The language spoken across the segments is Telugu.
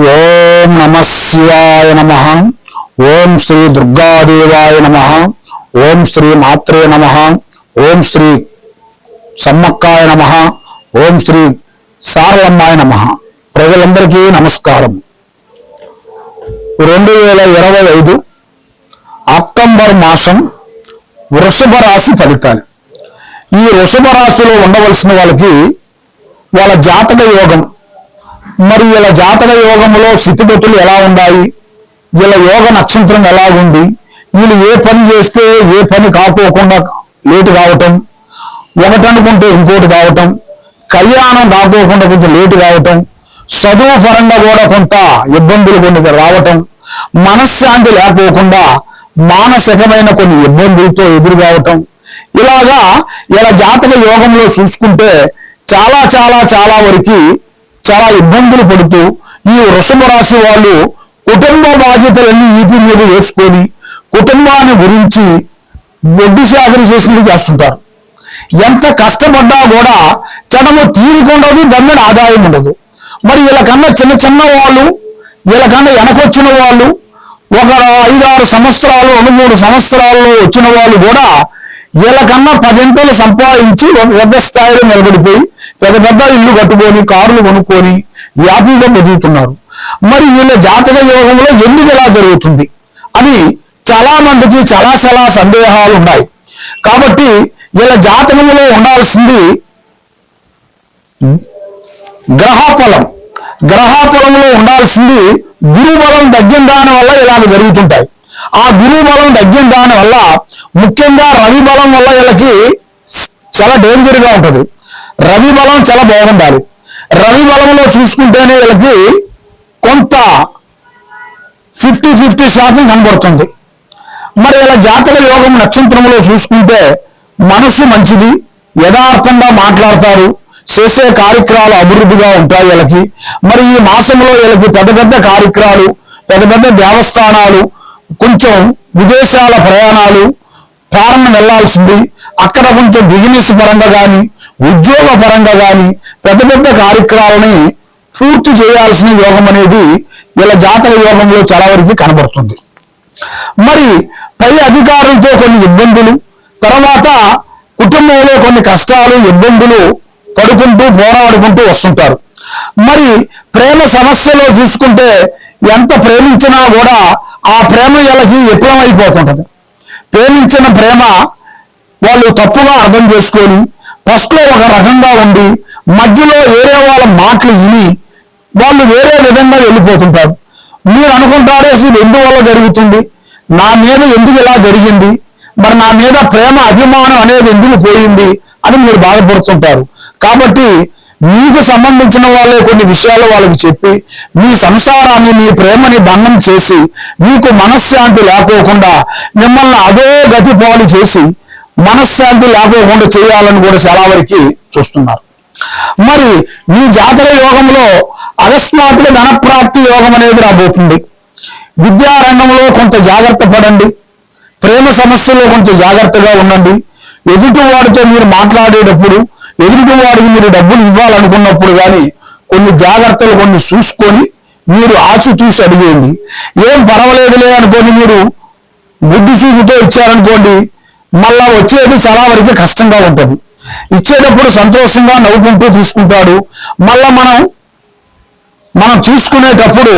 ఓం నమ శివాయ నమ. ఓం శ్రీ దుర్గాదేవాయ నమ. ఓం శ్రీ మాత్రే నమ. ఓం శ్రీ సమ్మక్కాయ నమ. ఓం శ్రీ సారలమ్మాయ నమ. ప్రజలందరికీ నమస్కారం. రెండు వేల ఇరవై ఐదు అక్టోబర్ మాసం వృషభ రాశి ఫలితాలు. ఈ వృషభ రాశిలో ఉండవలసిన వాళ్ళకి వాళ్ళ జాతక యోగం మరి వీళ్ళ జాతక యోగంలో స్థితిగతులు ఎలా ఉన్నాయి వీళ్ళ యోగ నక్షత్రం ఎలా ఉంది? వీళ్ళు ఏ పని చేస్తే ఏ పని కాకోకుండా లేటు కావటం ఒకటి అనుకుంటే ఇంకోటి కావటం కళ్యాణం కాకోకుండా కొంచెం లేటు కావటం చదువు పరంగా కూడా కొంత ఇబ్బందులు కొన్ని రావటం మనశ్శాంతి లేకపోకుండా మానసికమైన కొన్ని ఇబ్బందులతో ఎదురు కావటం. ఇలాగా ఇలా జాతక యోగంలో చూసుకుంటే చాలా చాలా చాలా వరకు చాలా ఇబ్బందులు పడుతూ ఈ వృషభ రాశి వాళ్ళు కుటుంబ బాధ్యతలన్నీ ఈపి మీద వేసుకొని కుటుంబాన్ని గురించి వడ్డీ సేకరణ చేసినట్టు చేస్తుంటారు. ఎంత కష్టపడ్డా కూడా జనము తీరిక ఉండదు దమ్మిన ఆదాయం ఉండదు. మరి వీళ్ళకన్నా చిన్న చిన్న వాళ్ళు వీళ్ళకన్నా వెనకొచ్చిన వాళ్ళు ఒక ఐదారు సంవత్సరాలు రెండు మూడు సంవత్సరాల్లో వచ్చిన వాళ్ళు కూడా వీళ్ళకన్నా పదింతలు సంపాదించి పెద్ద స్థాయిలో నిలబడిపోయి పెద్ద పెద్ద ఇల్లు కట్టుకొని కార్లు కొనుక్కొని వ్యాపీగా బతుకుతున్నారు. మరి వీళ్ళ జాతక యోగంలో ఎందుకు ఇలా జరుగుతుంది? అని చాలా మందికి చాలా చాలా సందేహాలు ఉన్నాయి. కాబట్టి వీళ్ళ జాతకంలో ఉండాల్సింది గ్రహఫలం. గ్రహఫలంలో ఉండాల్సింది గురుబలం తగ్గిన దాని వల్ల ఇలాగ జరుగుతుంటాయి. ఆ గురువు బలం తగ్గిన దాని వల్ల ముఖ్యంగా రవి బలం వల్ల వీళ్ళకి చాలా డేంజర్గా ఉంటుంది. రవి బలం చాలా బాగుండాలి. రవి బలంలో చూసుకుంటేనే వీళ్ళకి కొంత ఫిఫ్టీ ఫిఫ్టీ శాతం కనబడుతుంది. మరి ఇలా జాతక యోగం నక్షత్రంలో చూసుకుంటే మనసు మంచిది యథార్థంగా మాట్లాడతారు చేసే కార్యక్రమాలు అభివృద్ధిగా ఉంటాయి వీళ్ళకి. మరి ఈ మాసంలో వీళ్ళకి పెద్ద పెద్ద కార్యక్రమాలు పెద్ద పెద్ద దేవస్థానాలు కొంచెం విదేశాల ప్రయాణాలు ఫారెన్ వెళ్ళాల్సింది అక్కడ కొంచెం బిజినెస్ పరంగా కానీ ఉద్యోగ పరంగా కానీ పెద్ద పెద్ద కార్యక్రమాలని పూర్తి చేయాల్సిన యోగం అనేది వీళ్ళ జాతక యోగంలో చాలా వరకు కనబడుతుంది. మరి పై అధికారులతో కొన్ని ఇబ్బందులు తర్వాత కుటుంబంలో కొన్ని కష్టాలు ఇబ్బందులు పడుకుంటూ పోరాడుకుంటూ వస్తుంటారు. మరి ప్రేమ సమస్యలో చూసుకుంటే ఎంత ప్రేమించినా కూడా ఆ ప్రేమ వీళ్ళకి విఫలమైపోతుంటది ప్రేమించిన ప్రేమ వాళ్ళు తప్పుగా అర్థం చేసుకొని ఫస్ట్లో ఒక రకంగా ఉండి మధ్యలో వేరే వాళ్ళ మాటలు విని వాళ్ళు వేరే విధంగా వెళ్ళిపోతుంటారు. మీరు అనుకుంటారు అసలు ఎందువల్ల జరుగుతుంది. నా మీద ఎందుకు ఇలా జరిగింది? మరి నా మీద ప్రేమ అభిమానం అనేది ఎందుకు పోయింది అని మీరు బాధపడుతుంటారు. కాబట్టి మీకు సంబంధించిన వాళ్ళే కొన్ని విషయాలు వాళ్ళకి చెప్పి మీ సంసారాన్ని మీ ప్రేమని భంగం చేసి మీకు మనశ్శాంతి లేకోకుండా మిమ్మల్ని అదే గతి పాలు చేసి మనశ్శాంతి లేకోకుండా చేయాలని కూడా చాలా వరకు చూస్తున్నారు. మరి మీ జాతక యోగంలో అకస్మాత్తుగా ధనప్రాప్తి యోగం అనేది రాబోతుంది. విద్యారంగంలో కొంత జాగ్రత్త పడండి. ప్రేమ సమస్యలో కొంచెం జాగ్రత్తగా ఉండండి. ఎదుటి వాడితో మీరు మాట్లాడేటప్పుడు ఎదుటి వాడికి మీరు డబ్బులు ఇవ్వాలనుకున్నప్పుడు కానీ కొన్ని జాగ్రత్తలు కొన్ని చూసుకొని మీరు ఆచితూసి అడిగేయండి. ఏం పర్వాలేదులే అనుకోని మీరు గుడ్డు చూపుతో ఇచ్చారనుకోండి మళ్ళా వచ్చేది చాలా వరకు కష్టంగా ఉంటుంది. ఇచ్చేటప్పుడు సంతోషంగా నవ్వుకుంటూ తీసుకుంటాడు. మళ్ళా మనం మనం తీసుకునేటప్పుడు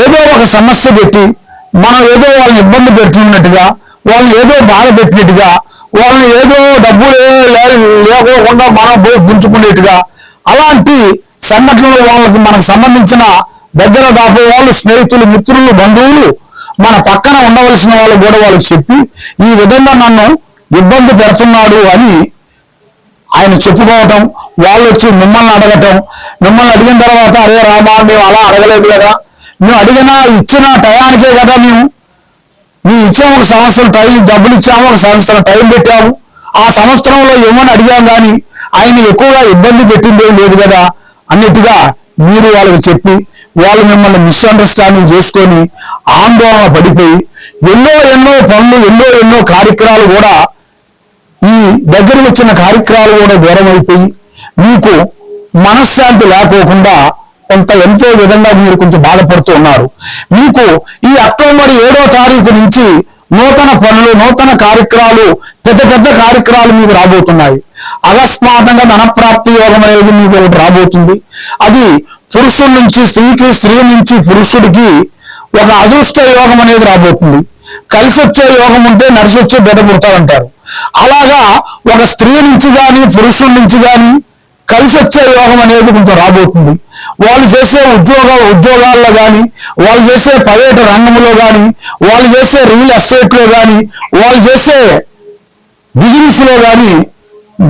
ఏదో ఒక సమస్య పెట్టి మనం ఏదో వాళ్ళని ఇబ్బంది పెడుతున్నట్టుగా వాళ్ళని ఏదో బాధ పెట్టినట్టుగా వాళ్ళని ఏదో డబ్బులు లేకోకుండా మనం పోయి గుంజుకునేట్టుగా అలాంటి సంఘటనలు వాళ్ళకి మనకు సంబంధించిన దగ్గర దాపే వాళ్ళు స్నేహితులు మిత్రులు బంధువులు మన పక్కన ఉండవలసిన వాళ్ళు కూడా వాళ్ళకి చెప్పి ఈ విధంగా నన్ను ఇబ్బంది పెడుతున్నాడు అని ఆయన చెప్పుకోవటం వాళ్ళు వచ్చి మిమ్మల్ని అడగటం మిమ్మల్ని అడిగిన తర్వాత అరే రామా మేము అలా అడగలేదు కదా మేము అడిగిన ఇచ్చిన టయానికే కదా మేము మేము ఇచ్చాము ఒక సంవత్సరం టైం డబ్బులు ఇచ్చాము ఒక సంవత్సరం టైం పెట్టాము ఆ సంవత్సరంలో ఏమని అడిగాం కానీ ఆయన ఎక్కువగా ఇబ్బంది పెట్టింది ఏం లేదు కదా అన్నట్టుగా మీరు వాళ్ళకి చెప్పి వాళ్ళు మిమ్మల్ని మిస్అండర్స్టాండింగ్ చేసుకొని ఆందోళన పడిపోయి ఎన్నో ఎన్నో పనులు ఎన్నో ఎన్నో కార్యక్రమాలు కూడా ఈ దగ్గర వచ్చిన కార్యక్రమాలు కూడా దూరం అయిపోయి మీకు మనశ్శాంతి లేకోకుండా కొంత ఎంతో విధంగా మీరు కొంచెం బాధపడుతూ ఉన్నారు. మీకు ఈ అక్టోబర్ ఏడో తారీఖు నుంచి నూతన పనులు నూతన కార్యక్రమాలు పెద్ద పెద్ద కార్యక్రమాలు మీకు రాబోతున్నాయి. అకస్మాత్తంగా ధనప్రాప్తి యోగం అనేది మీకు ఒకటి రాబోతుంది. అది పురుషుడి నుంచి స్త్రీకి స్త్రీ నుంచి పురుషుడికి ఒక అదృష్ట యోగం అనేది రాబోతుంది. కలిసి వచ్చే యోగం ఉంటే నడిచి వచ్చే బిడ్డ పుడతారంటారు. అలాగా ఒక స్త్రీ నుంచి కానీ పురుషుడి నుంచి కానీ కలిసి వచ్చే యోగం అనేది కొంచెం రాబోతుంది. వాళ్ళు చేసే ఉద్యోగ ఉద్యోగాల్లో కానీ వాళ్ళు చేసే ప్రైవేట్ రంగంలో కానీ వాళ్ళు చేసే రియల్ ఎస్టేట్లో కానీ వాళ్ళు చేసే బిజినెస్లో కానీ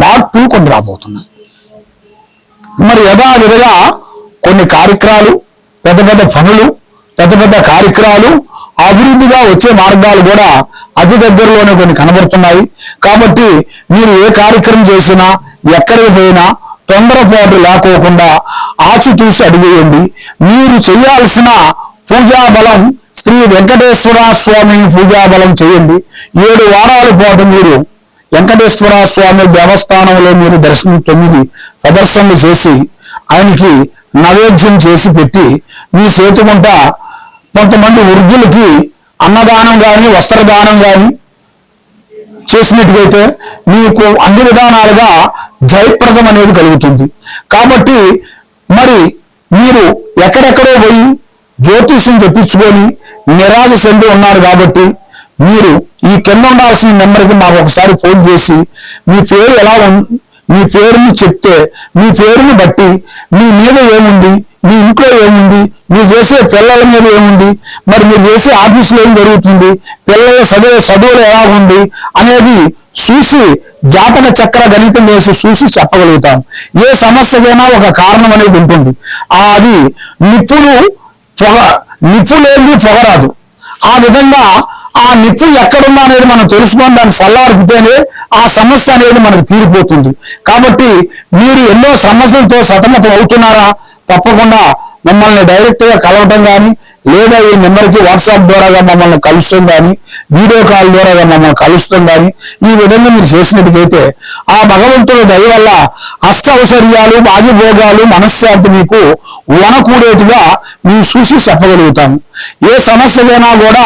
మార్పులు కొన్ని రాబోతున్నాయి. మరి యథావిధిగా కొన్ని కార్యక్రమాలు పెద్ద పెద్ద పనులు పెద్ద పెద్ద కార్యక్రమాలు అభివృద్ధిగా వచ్చే మార్గాలు కూడా అతి దగ్గరలోనే కొన్ని కనబడుతున్నాయి. కాబట్టి మీరు ఏ కార్యక్రమం చేసినా ఎక్కడికి పోయినా తొందరపాటు లేకోకుండా ఆచితూసి అడిగేయండి. మీరు చేయాల్సిన పూజా బలం శ్రీ వెంకటేశ్వర స్వామి పూజా బలం చేయండి. ఏడు వారాల పాటు మీరు వెంకటేశ్వర స్వామి దేవస్థానంలో మీరు దర్శనం తొమ్మిది ప్రదర్శనలు చేసి ఆయనకి నైవేద్యం చేసి పెట్టి మీ చేతుకుంట కొంతమంది వృద్ధులకి అన్నదానం కానీ వస్త్రదానం కానీ చేసినట్టుగైతే మీకు అన్ని విధానాలుగా జయప్రదం అనేది కలుగుతుంది. కాబట్టి మరి మీరు ఎక్కడెక్కడో పోయి జ్యోతిష్యం తెప్పించుకొని నిరాశ చెంది ఉన్నారు కాబట్టి మీరు ఈ కింద ఉండాల్సిన నెంబర్కి మాకు ఒకసారి ఫోన్ చేసి మీ పేరు ఎలా మీ పేరుని చెప్తే మీ పేరుని బట్టి మీ మీద ఏముంది మీ ఇంట్లో ఏముంది మీరు చేసే పిల్లల మీద ఏముంది మరి మీరు చేసే ఆఫీసులో ఏం జరుగుతుంది పిల్లల చదువు చదువులు ఎలా ఉంది అనేది చూసి జాతక చక్ర గణితం వేసి చూసి చెప్పగలుగుతాం. ఏ సమస్యకైనా ఒక కారణం అనేది ఉంటుంది. అది నిప్పులు పొగ నిప్పు పొగరాదు ఆ విధంగా ఆ నిప్పు ఎక్కడున్నా అనేది మనం తెలుసుకొని దాన్ని చల్లారితేనే ఆ సమస్య అనేది మనకు తీరిపోతుంది. కాబట్టి మీరు ఎన్నో సమస్యలతో సతమతం అవుతున్నారా? తప్పకుండా మమ్మల్ని డైరెక్ట్గా కలవటం కానీ లేదా ఈ నెంబర్కి వాట్సాప్ ద్వారాగా మమ్మల్ని కలుస్తాం కానీ వీడియో కాల్ ద్వారాగా మమ్మల్ని కలుస్తాం కానీ ఈ విధంగా మీరు చేసినట్టుకైతే ఆ భగవంతుడి దయ వల్ల అష్టౌషర్యాలు భాగ్యభోగాలు మనశ్శాంతి మీకు వనకూడేట్టుగా మేము చూసి చెప్పగలుగుతాము ఏ సమస్యకైనా కూడా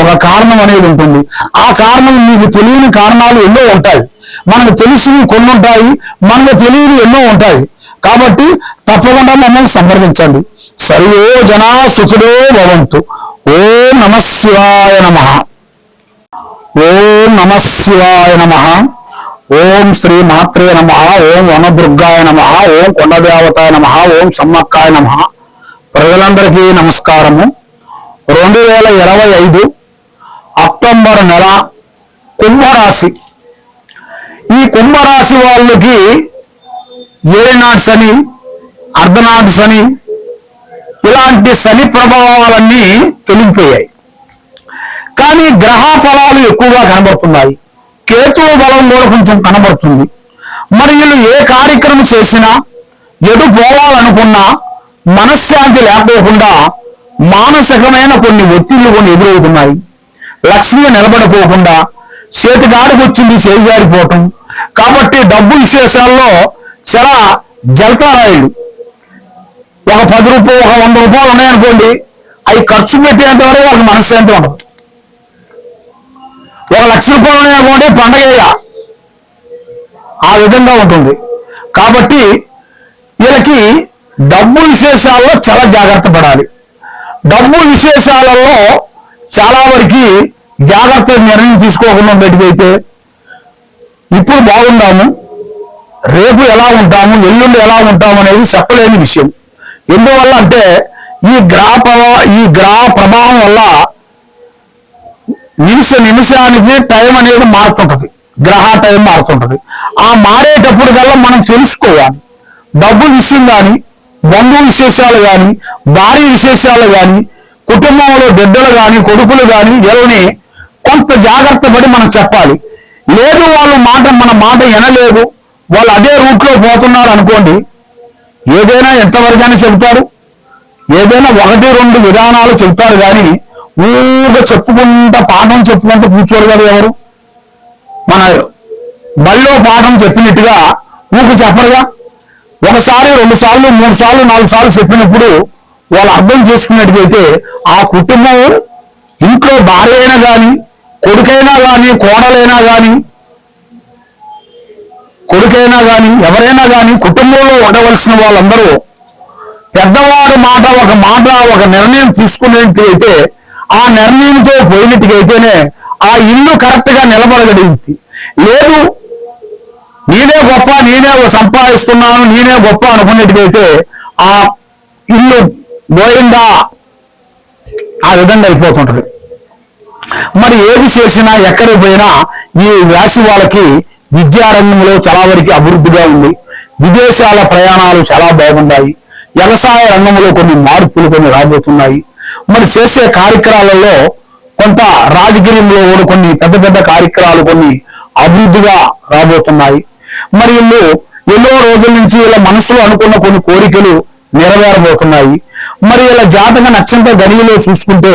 ఒక కారణం అనేది ఉంటుంది. ఆ కారణం మీకు తెలియని కారణాలు ఎన్నో ఉంటాయి. మనకు తెలిసినవి కొన్ని ఉంటాయి మనకు తెలియని ఎన్నో ఉంటాయి. కాబట్టి తప్పకుండా మమ్మల్ని సంప్రదించండి. సర్వో జనా సుఖుడో భవంతు. ఓం నమ శివాయ నమ. ఓం నమ శివాయ నమ. ఓం శ్రీ మాత్రే నమ. ఓం వనదుర్గాయ నమ. ఓం కొండదేవతాయ నమ. ఓం సమ్మక్కాయ నమ. ప్రజలందరికీ నమస్కారము. రెండు వేల ఇరవై ఐదు అక్టోబర్ నెల కుంభరాశి. ఈ కుంభరాశి వాళ్ళకి ఏనాటి శని అర్ధనాటి శని ఇలాంటి శని ప్రభావాలన్నీ తొలగిపోయాయి. కానీ గ్రహ ఫలాలు ఎక్కువగా కనబడుతున్నాయి. కేతువు బలం కూడా కొంచెం కనబడుతుంది. మరి వీళ్ళు ఏ కార్యక్రమం చేసినా ఎటు పోవాలనుకున్నా మనశ్శాంతి లేకపోకుండా మానసికమైన కొన్ని ఒత్తిళ్ళు కొన్ని ఎదురవుతున్నాయి. లక్ష్మి నిలబడిపోకుండా చేతిగాడికి వచ్చింది చేయిగారిపోవటం కాబట్టి డబ్బు విశేషాల్లో చాలా జలతారాయుడు. ఒక పది రూపాయలు ఒక వంద రూపాయలు ఉన్నాయనుకోండి అవి ఖర్చు పెట్టేంత వరకు వాళ్ళకి మనశ్శాంతి ఉండదు. ఒక లక్ష రూపాయలు ఉన్నాయనుకోండి పండగ ఆ విధంగా ఉంటుంది. కాబట్టి వీళ్ళకి డబ్బు విశేషాల్లో చాలా జాగ్రత్త పడాలి. డబ్బు విశేషాలలో చాలా వరకు జాగ్రత్త నిర్ణయం తీసుకోకుండా ఉండేటికైతే ఇప్పుడు బాగుండాము. రేపు ఎలా ఉంటాము ఎల్లుండి ఎలా ఉంటాము అనేది చెప్పలేని విషయం. ఎందువల్ల అంటే ఈ గ్రహ ఈ గ్రహ ప్రభావం వల్ల నిమిష నిమిషానికి టైం అనేది మారుతుంటది. గ్రహ టైం మారుతుంటది. ఆ మారేటప్పుడు కల్లా మనం తెలుసుకోవాలి. డబ్బు విషయం కానీ బంధు విశేషాలు కానీ భార్య విశేషాలు కానీ కుటుంబంలో బిడ్డలు కానీ కొడుకులు కానీ వీళ్ళని కొంత జాగ్రత్త పడి మనం చెప్పాలి. లేదు వాళ్ళ మాట మన మాట వినలేదు. వాళ్ళు అదే రూట్లో పోతున్నారు అనుకోండి ఏదైనా ఎంతవరకైనా చెబుతారు. ఏదైనా ఒకటి రెండు విధానాలు చెప్తారు కానీ ఊగా చెప్పుకుంటా పాఠం చెప్పుకుంటూ కూర్చోరు కదా ఎవరు? మన బళ్ళో పాఠం చెప్పినట్టుగా ఊకు చెప్పరుగా? ఒకసారి రెండు సార్లు మూడు సార్లు నాలుగు సార్లు చెప్పినప్పుడు వాళ్ళు అర్థం చేసుకున్నట్టుగైతే ఆ కుటుంబం ఇంట్లో భార్య అయినా కానీ కొడుకైనా కానీ కోడలైనా కానీ కొడుకైనా కానీ ఎవరైనా కానీ కుటుంబంలో ఉండవలసిన వాళ్ళందరూ పెద్దవాడు మాట ఒక మాట ఒక నిర్ణయం తీసుకునేట్లయితే ఆ నిర్ణయంతో పోయినట్టుకైతేనే ఆ ఇల్లు కరెక్ట్గా నిలబడగలిగింది లేదు నేనే గొప్ప నేనే సంపాదిస్తున్నాను నేనే గొప్ప అనుకున్నట్టుగైతే ఆ ఇల్లు పోయిందా ఆ విధంగా అయిపోతుంటది. మరి ఏది చేసినా ఎక్కడికి పోయినా ఈ రాశి వాళ్ళకి విద్యారంగంలో చాలా వరకు అభివృద్ధిగా ఉంది. విదేశాల ప్రయాణాలు చాలా బాగున్నాయి. వ్యవసాయ రంగంలో కొన్ని మార్పులు కొన్ని రాబోతున్నాయి. మరి చేసే కార్యక్రమాలలో కొంత రాజకీయంలో కూడా కొన్ని పెద్ద పెద్ద కార్యక్రమాలు కొన్ని అభివృద్ధిగా రాబోతున్నాయి. మరి వీళ్ళు ఎన్నో రోజుల నుంచి ఇలా మనసులో అనుకున్న కొన్ని కోరికలు నెరవేరబోతున్నాయి. మరి ఇలా జాతక నక్షత్ర గడియలో చూసుకుంటే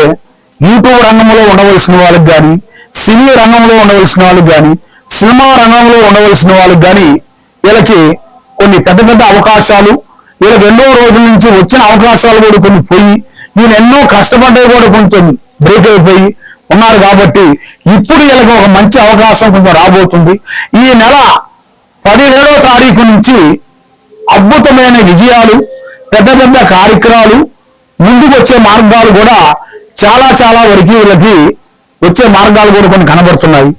యూట్యూబ్ రంగంలో ఉండవలసిన వాళ్ళకి కానీ సినీ రంగంలో ఉండవలసిన వాళ్ళకి కానీ సినిమా రంగంలో ఉండవలసిన వాళ్ళకి కానీ వీళ్ళకి కొన్ని పెద్ద పెద్ద అవకాశాలు వీళ్ళకి ఎన్నో రోజుల నుంచి వచ్చిన అవకాశాలు కూడా కొన్ని పోయి నేను ఎన్నో కష్టపడ్డవి కూడా కొంచెం బ్రేక్ అయిపోయి ఉన్నారు కాబట్టి ఇప్పుడు వీళ్ళకి ఒక మంచి అవకాశం కొంచెం రాబోతుంది. ఈ నెల పదిహేడో తారీఖు నుంచి అద్భుతమైన విజయాలు పెద్ద పెద్ద కార్యక్రమాలు ముందుకు వచ్చే మార్గాలు కూడా చాలా చాలా వరకు వీళ్ళకి వచ్చే మార్గాలు కూడా కొన్ని కనబడుతున్నాయి.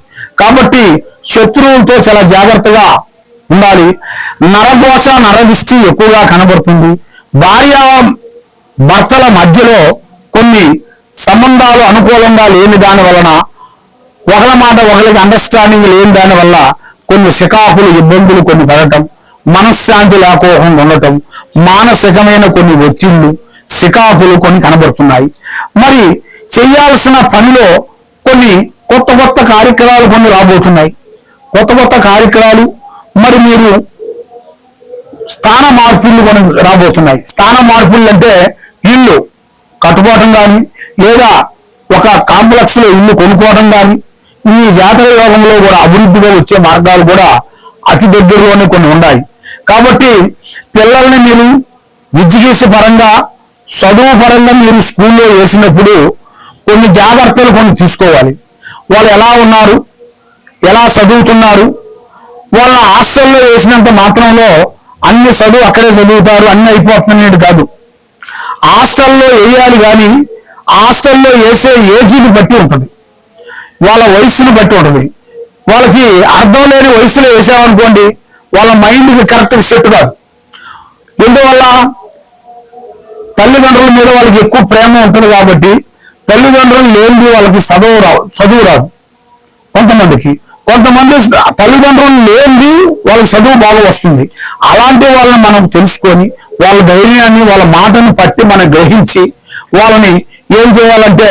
కాబట్టి శత్రువులతో చాలా జాగ్రత్తగా ఉండాలి. నరఘోష నరదిష్టి ఎక్కువగా కనబడుతుంది. భార్య భర్తల మధ్యలో కొన్ని సంబంధాలు అనుకూలంగా లేని దాని వలన ఒకరి మాట ఒకరికి అండర్స్టాండింగ్ లేని దాని వల్ల కొన్ని శికాకులు ఇబ్బందులు కొన్ని పడటం మనశ్శాంతి లేకోకుండా ఉండటం మానసికమైన కొన్ని ఒత్తిళ్ళు శికాకులు కొన్ని కనబడుతున్నాయి. మరి చేయాల్సిన పనిలో కొన్ని కొత్త కొత్త కార్యక్రమాలు కొన్ని రాబోతున్నాయి. కొత్త కొత్త కార్యక్రమాలు మరి మీరు స్థాన మార్పులు కొన్ని రాబోతున్నాయి. స్థాన మార్పులు అంటే ఇల్లు కట్టుకోవటం కానీ లేదా ఒక కాంప్లెక్స్లో ఇల్లు కొనుక్కోవడం కానీ ఈ జాతర యోగంలో కూడా అభివృద్ధిగా వచ్చే మార్గాలు కూడా అతి దగ్గరలోనే కొన్ని ఉన్నాయి. కాబట్టి పిల్లల్ని మీరు విద్యగీస పరంగా చదువు పరంగా మీరు స్కూల్లో వేసినప్పుడు కొన్ని జాగ్రత్తలు కొన్ని తీసుకోవాలి. వాళ్ళు ఎలా ఉన్నారు? ఎలా చదువుతున్నారు? వాళ్ళ హాస్టల్లో వేసినంత మాత్రంలో అన్ని చదువు అక్కడే చదువుతారు అన్ని అయిపోతున్నాయి కాదు. హాస్టల్లో వేయాలి కానీ హాస్టల్లో వేసే ఏజీని బట్టి ఉంటుంది. వాళ్ళ వయసుని బట్టి ఉంటుంది. వాళ్ళకి అర్థం లేని వయసులో వేసామనుకోండి వాళ్ళ మైండ్కి కరెక్ట్గా సెట్ కాదు. ఎందువల్ల? తల్లిదండ్రుల మీద వాళ్ళకి ఎక్కువ ప్రేమ ఉంటుంది కాబట్టి తల్లిదండ్రులు లేనిది వాళ్ళకి చదువు రావు చదువు రాదు. కొంతమందికి. కొంతమంది తల్లిదండ్రులు లేనిది వాళ్ళకి చదువు బాగా వస్తుంది. అలాంటి వాళ్ళని మనం తెలుసుకొని వాళ్ళ ధైర్యాన్ని వాళ్ళ మాటను పట్టి మనం గ్రహించి వాళ్ళని ఏం చేయాలంటే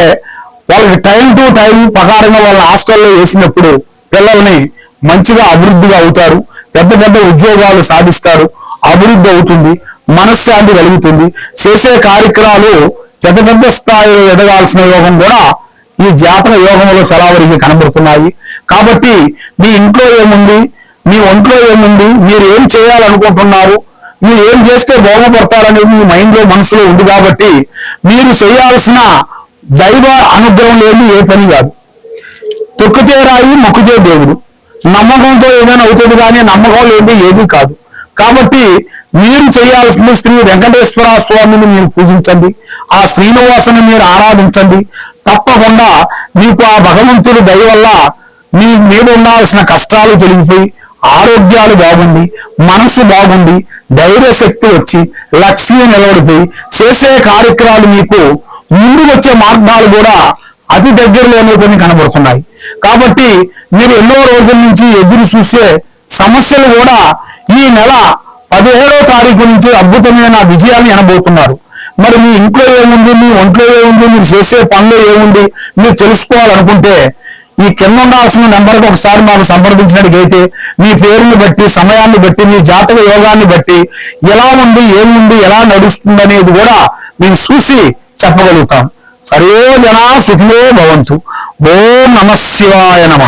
వాళ్ళకి టైం టు టైం ప్రకారంగా వాళ్ళ హాస్టల్లో వేసినప్పుడు పిల్లల్ని మంచిగా అభివృద్ధిగా అవుతారు. పెద్ద పెద్ద ఉద్యోగాలు సాధిస్తారు. అభివృద్ధి అవుతుంది. మనశ్శాంతి కలుగుతుంది. చేసే కార్యక్రమాలు పెద్ద పెద్ద స్థాయిలో ఎదగాల్సిన యోగం కూడా ఈ జాతర యోగంలో చలావరికి కనబడుతున్నాయి. కాబట్టి మీ ఇంట్లో ఏముంది? మీ ఒంట్లో ఏముంది? మీరు ఏం చేయాలనుకుంటున్నారు? మీరు ఏం చేస్తే బాగుపడతారనేది మీ మైండ్లో మనసులో ఉంది కాబట్టి మీరు చేయాల్సిన దైవ అనుగ్రహం లేని ఏ పని కాదు. తొక్కితే రాయి మొక్కితే దేవుడు. నమ్మకంతో ఏదైనా అవుతుంది కానీ నమ్మకం లేని ఏది కాదు. కాబట్టి మీరు చేయాల్సిన శ్రీ వెంకటేశ్వర స్వామిని మీరు పూజించండి. ఆ శ్రీనివాసుని మీరు ఆరాధించండి. తప్పకుండా మీకు ఆ భగవంతుడి దయ వల్ల మీ మీద ఉండాల్సిన కష్టాలు తొలగిపోయి ఆరోగ్యాలు బాగుండి మనసు బాగుండి ధైర్య శక్తి వచ్చి లక్ష్మి నిలబడిపోయి చేసే కార్యక్రమాలు మీకు ముందు వచ్చే మార్గాలు కూడా అతి దగ్గరలోనే కొన్ని కనబడుతున్నాయి. కాబట్టి మీరు ఎన్నో రోజుల నుంచి ఎదురు చూసే సమస్యలు కూడా ఈ నెల పదిహేడో తారీఖు నుంచి అద్భుతమైన విజయాన్ని అనబోతున్నారు మరి మీ ఇంట్లో ఏముంది? మీ ఒంట్లో ఏముంది? మీరు చేసే పనులు ఏముంది? మీరు తెలుసుకోవాలనుకుంటే ఈ కింద ఉండాల్సిన నెంబర్కి ఒకసారి మాకు సంప్రదించినట్టుగైతే మీ పేరుని బట్టి సమయాన్ని బట్టి మీ జాతక యోగాన్ని బట్టి ఎలా ఉంది ఏముంది ఎలా నడుస్తుంది అనేది కూడా మేము చూసి చెప్పగలుగుతాం. సర్వే జనా సుఖినో భవంతు. ఓం నమ శివాయ నమ.